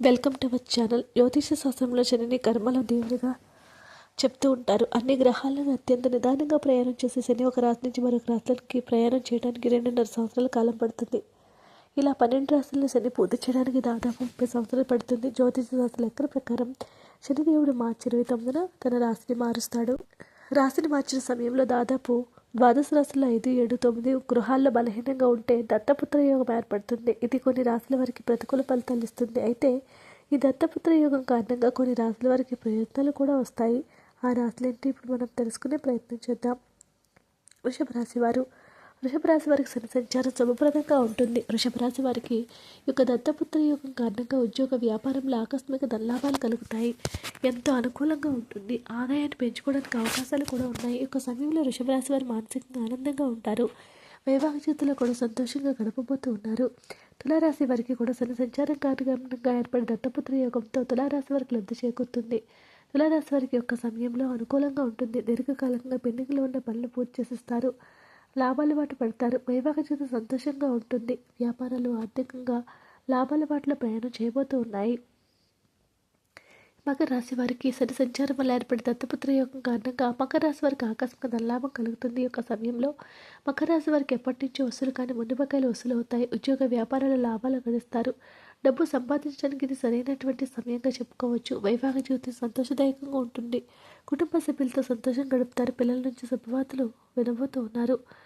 Welcome to our channel. జ్యోతిష శాస్త్రంలో శనిని కర్మల దేవుడిగా చెప్తూ ఉంటారు. అన్ని గ్రహాలను అత్యంత నిదానంగా ప్రయాణం చేసే శని ఒక రాశి నుంచి మరొక రాశులకి ప్రయాణం చేయడానికి రెండున్నర సంవత్సరాల కాలం పడుతుంది. ఇలా పన్నెండు రాష్ట్రాల్లో శని పూర్తి చేయడానికి దాదాపు ముప్పై సంవత్సరాలు పడుతుంది. జ్యోతిష శాస్త్ర లెక్కల ప్రకారం శనిదేవుడు మార్చి ఇరవై తొమ్మిదిన తన రాశిని మారుస్తాడు. రాశిని మార్చిన సమయంలో దాదాపు ద్వాదశ రాశుల్లో ఐదు ఏడు తొమ్మిది గృహాల్లో బలహీనంగా ఉంటే దత్తపుత్ర యోగం ఏర్పడుతుంది. ఇది కొన్ని రాశుల వారికి ప్రతికూల ఫలితాలు ఇస్తుంది. అయితే ఈ దత్తపుత్ర యోగం కారణంగా కొన్ని రాశుల వారికి ప్రయత్నాలు కూడా వస్తాయి. ఆ రాశులేంటి? ఇప్పుడు మనం తెలుసుకునే ప్రయత్నం చేద్దాం. వృషభ రాశి వృషభరాశి వారికి శని సంచారం శుభప్రదంగా ఉంటుంది. వృషభరాశి వారికి యొక్క దత్తపుత్ర యోగం కారణంగా ఉద్యోగ వ్యాపారంలో ఆకస్మిక ధనలాభాలు కలుగుతాయి. ఎంతో అనుకూలంగా ఉంటుంది. ఆదాయాన్ని పెంచుకోవడానికి అవకాశాలు కూడా ఉన్నాయి. యొక్క సమయంలో వృషభరాశి వారు మానసికంగా ఆనందంగా ఉంటారు. వైవాహిక జీవితంలో కూడా సంతోషంగా గడపబోతూ ఉన్నారు. తులారాశి వారికి కూడా శని సంచారం కారణంగా ఏర్పడిన దత్తపుత్ర యోగంతో తులారాశి వారికి లబ్ధి చేకూరుతుంది. తులారాశి వారికి యొక్క సమయంలో అనుకూలంగా ఉంటుంది. దీర్ఘకాలంగా పెండింగ్లో ఉన్న పనులు పూర్తి చేసిస్తారు. లాభాల బాట పడతారు. వైవాహిక జీవితం సంతోషంగా ఉంటుంది. వ్యాపారాలు ఆర్థికంగా లాభాల బాటలో ప్రయాణం చేయబోతూ ఉన్నాయి. మకర రాశి వారికి సరి సంచారం వల్ల ఏర్పడే దత్తపుత్ర యోగం కారణంగా మకర రాశి వారికి ఆకస్మిక ధనలాభం కలుగుతుంది. యొక్క సమయంలో మకర రాశి వారికి ఎప్పటి నుంచో వసూలు కానీ ముందు వసూలు అవుతాయి. ఉద్యోగ వ్యాపారాల లాభాలు గడిస్తారు డబ్బు సంపాదించడానికి ఇది సరైనటువంటి సమయంగా చెప్పుకోవచ్చు. వైవాహిక జీవితం సంతోషదాయకంగా ఉంటుంది. కుటుంబ సభ్యులతో సంతోషం గడుపుతారు. పిల్లల నుంచి శుభవార్తలు వినబోతూ ఉన్నారు.